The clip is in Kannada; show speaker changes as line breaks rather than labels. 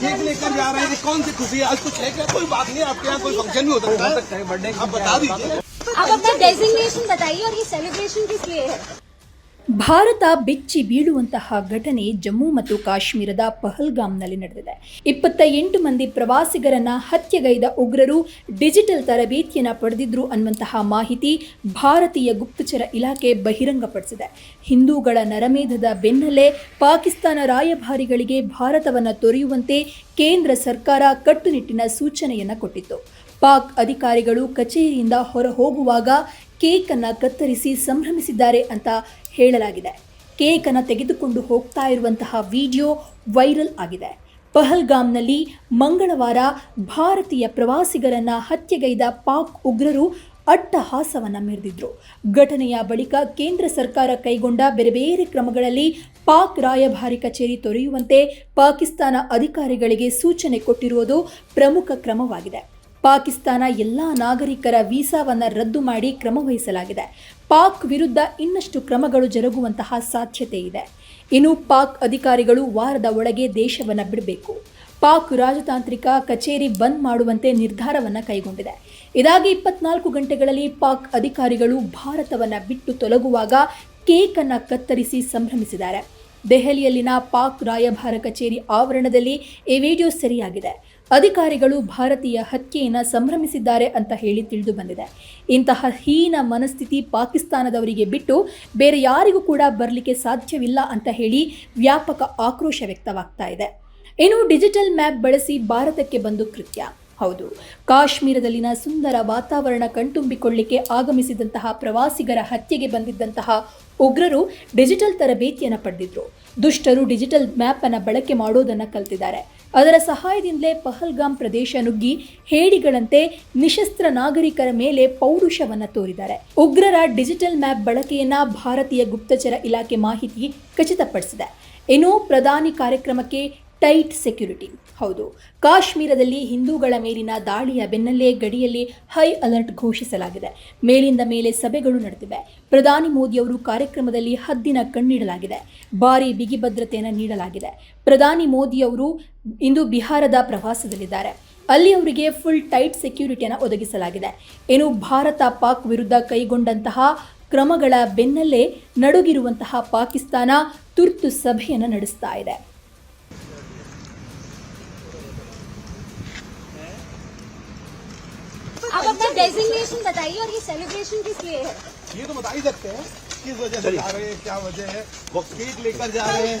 केक लेकर जा रहे हैं। कौन सी खुशी है? आज कुछ है क्या? कोई बात नहीं आपके यहाँ कोई फ़ंक्शन भी हो सकता है।
बर्थडे
आप बता दीजिए।
आप अपना डेजिग्नेशन बताइए और ये सेलिब्रेशन किस लिए है?
ಭಾರತ ಬೆಚ್ಚಿ ಬೀಳುವಂತಹ ಘಟನೆ ಜಮ್ಮು ಮತ್ತು ಕಾಶ್ಮೀರದ ಪಹಲ್ಗಾಮ್ನಲ್ಲಿ ನಡೆದಿದೆ. ಇಪ್ಪತ್ತ ಎಂಟು ಮಂದಿ ಪ್ರವಾಸಿಗರನ್ನ ಹತ್ಯೆಗೈದ ಉಗ್ರರು ಡಿಜಿಟಲ್ ತರಬೇತಿಯನ್ನು ಪಡೆದಿದ್ರು ಅನ್ನುವಂತಹ ಮಾಹಿತಿ ಭಾರತೀಯ ಗುಪ್ತಚರ ಇಲಾಖೆ ಬಹಿರಂಗಪಡಿಸಿದೆ. ಹಿಂದೂಗಳ ನರಮೇಧದ ಬೆನ್ನಲ್ಲೇ ಪಾಕಿಸ್ತಾನ ರಾಯಭಾರಿಗಳಿಗೆ ಭಾರತವನ್ನು ತೊರೆಯುವಂತೆ ಕೇಂದ್ರ ಸರ್ಕಾರ ಕಟ್ಟುನಿಟ್ಟಿನ ಸೂಚನೆಯನ್ನ ಕೊಟ್ಟಿತ್ತು. ಪಾಕ್ ಅಧಿಕಾರಿಗಳು ಕಚೇರಿಯಿಂದ ಹೊರ ಹೋಗುವಾಗ ಕೇಕ್ ಅನ್ನ ಕತ್ತರಿಸಿ ಸಂಭ್ರಮಿಸಿದ್ದಾರೆ ಅಂತ ಹೇಳಲಾಗಿದೆ. ಕೇಕ್ ಅನ್ನ ತೆಗೆದುಕೊಂಡು ಹೋಗ್ತಾ ಇರುವಂತಹ ವಿಡಿಯೋ ವೈರಲ್ ಆಗಿದೆ. ಪಹಲ್ಗಾಮ್ನಲ್ಲಿ ಮಂಗಳವಾರ ಭಾರತೀಯ ಪ್ರವಾಸಿಗರನ್ನ ಹತ್ಯೆಗೈದ ಪಾಕ್ ಉಗ್ರರು ಅಟ್ಟಹಾಸವನ್ನು ಮೆರೆದಿದ್ರು. ಘಟನೆಯ ಬಳಿಕ ಕೇಂದ್ರ ಸರ್ಕಾರ ಕೈಗೊಂಡ ಬೇರೆ ಬೇರೆ ಕ್ರಮಗಳಲ್ಲಿ ಪಾಕ್ ರಾಯಭಾರಿ ಕಚೇರಿ ತೊರೆಯುವಂತೆ ಪಾಕಿಸ್ತಾನ ಅಧಿಕಾರಿಗಳಿಗೆ ಸೂಚನೆ ಕೊಟ್ಟಿರುವುದು ಪ್ರಮುಖ ಕ್ರಮವಾಗಿದೆ. ಪಾಕಿಸ್ತಾನ ಎಲ್ಲ ನಾಗರಿಕರ ವೀಸಾವನ್ನು ರದ್ದು ಮಾಡಿ ಕ್ರಮ ವಹಿಸಲಾಗಿದೆ. ಪಾಕ್ ವಿರುದ್ಧ ಇನ್ನಷ್ಟು ಕ್ರಮಗಳು ಜರುಗುವಂತಹ ಸಾಧ್ಯತೆ ಇದೆ. ಇನ್ನು ಪಾಕ್ ಅಧಿಕಾರಿಗಳು ವಾರದ ಒಳಗೆ ದೇಶವನ್ನು ಬಿಡಬೇಕು. ಪಾಕ್ ರಾಜತಾಂತ್ರಿಕ ಕಚೇರಿ ಬಂದ್ ಮಾಡುವಂತೆ ನಿರ್ಧಾರವನ್ನು ಕೈಗೊಂಡಿದೆ. ಇದಾಗಿ ಇಪ್ಪತ್ನಾಲ್ಕು ಗಂಟೆಗಳಲ್ಲಿ ಪಾಕ್ ಅಧಿಕಾರಿಗಳು ಭಾರತವನ್ನು ಬಿಟ್ಟು ತೊಲಗುವಾಗ ಕೇಕ್ ಅನ್ನ ಕತ್ತರಿಸಿ ಸಂಭ್ರಮಿಸಿದ್ದಾರೆ. ದೆಹಲಿಯಲ್ಲಿನ ಪಾಕ್ ರಾಯಭಾರ ಕಚೇರಿ ಆವರಣದಲ್ಲಿ ಈ ವಿಡಿಯೋ ಸೆರೆಯಾಗಿದೆ. ಅಧಿಕಾರಿಗಳು ಭಾರತೀಯ ಹತ್ಯೆಯನ್ನು ಸಂಭ್ರಮಿಸಿದ್ದಾರೆ ಅಂತ ಹೇಳಿ ತಿಳಿದು ಬಂದಿದೆ. ಇಂತಹ ಹೀನ ಮನಸ್ಥಿತಿ ಪಾಕಿಸ್ತಾನದವರಿಗೆ ಬಿಟ್ಟು ಬೇರೆ ಯಾರಿಗೂ ಕೂಡ ಬರಲಿಕ್ಕೆ ಸಾಧ್ಯವಿಲ್ಲ ಅಂತ ಹೇಳಿ ವ್ಯಾಪಕ ಆಕ್ರೋಶ ವ್ಯಕ್ತವಾಗ್ತಾ ಇದೆ. ಇನ್ನು ಡಿಜಿಟಲ್ ಮ್ಯಾಪ್ ಬಳಸಿ ಭಾರತಕ್ಕೆ ಬಂದು ಕೃತ್ಯ. ಹೌದು. ಕಾಶ್ಮೀರದಲ್ಲಿನ ಸುಂದರ ವಾತಾವರಣ ಕಣ್ತುಂಬಿಕೊಳ್ಳಿಕ್ಕೆ ಆಗಮಿಸಿದಂತಹ ಪ್ರವಾಸಿಗರ ಹತ್ಯೆಗೆ ಬಂದಿದ್ದಂತಹ ಉಗ್ರರು ಡಿಜಿಟಲ್ ತರಬೇತಿಯನ್ನು ಪಡೆದಿದ್ರು. ದುಷ್ಟರು ಡಿಜಿಟಲ್ ಮ್ಯಾಪ್ ಅನ್ನು ಬಳಕೆ ಮಾಡೋದನ್ನು ಕಲ್ತಿದ್ದಾರೆ. ಅದರ ಸಹಾಯದಿಂದಲೇ ಪಹಲ್ಗಾಮ್ ಪ್ರದೇಶ ನುಗ್ಗಿ ಹೇಡಿಗಳಂತೆ ನಿಶಸ್ತ್ರ ನಾಗರಿಕರ ಮೇಲೆ ಪೌರುಷವನ್ನು ತೋರಿದ್ದಾರೆ. ಉಗ್ರರ ಡಿಜಿಟಲ್ ಮ್ಯಾಪ್ ಬಳಕೆಯನ್ನ ಭಾರತೀಯ ಗುಪ್ತಚರ ಇಲಾಖೆ ಮಾಹಿತಿ ಖಚಿತಪಡಿಸಿದೆ. ಇನ್ನು ಪ್ರಧಾನಿ ಕಾರ್ಯಕ್ರಮಕ್ಕೆ ಟೈಟ್ ಸೆಕ್ಯುರಿಟಿ. ಹೌದು, ಕಾಶ್ಮೀರದಲ್ಲಿ ಹಿಂದೂಗಳ ಮೇಲಿನ ದಾಳಿಯ ಬೆನ್ನಲ್ಲೇ ಗಡಿಯಲ್ಲಿ ಹೈ ಅಲರ್ಟ್ ಘೋಷಿಸಲಾಗಿದೆ. ಮೇಲಿಂದ ಮೇಲೆ ಸಭೆಗಳು ನಡೆದಿವೆ. ಪ್ರಧಾನಿ ಮೋದಿಯವರು ಕಾರ್ಯಕ್ರಮದಲ್ಲಿ ಹದ್ದಿನ ಕಣ್ಣಿಡಲಾಗಿದೆ. ಭಾರಿ ಬಿಗಿ ಭದ್ರತೆಯನ್ನು ನೀಡಲಾಗಿದೆ. ಪ್ರಧಾನಿ ಮೋದಿಯವರು ಇಂದು ಬಿಹಾರದ ಪ್ರವಾಸದಲ್ಲಿದ್ದಾರೆ. ಅಲ್ಲಿ ಅವರಿಗೆ ಫುಲ್ ಟೈಟ್ ಸೆಕ್ಯೂರಿಟಿಯನ್ನು ಒದಗಿಸಲಾಗಿದೆ. ಏನು ಭಾರತ ಪಾಕ್ ವಿರುದ್ಧ ಕೈಗೊಂಡಂತಹ ಕ್ರಮಗಳ ಬೆನ್ನಲ್ಲೇ ನಡುಗಿರುವಂತಹ ಪಾಕಿಸ್ತಾನ ತುರ್ತು ಸಭೆಯನ್ನು ನಡೆಸ್ತಾ ಇದೆ.
डेजिग्नेशन बताइए और ये सेलिब्रेशन किस लिए है?
ये तो बता ही सकते हैं किस वजह से जा रहे हैं क्या वजह है वो केक लेकर जा रहे
हैं।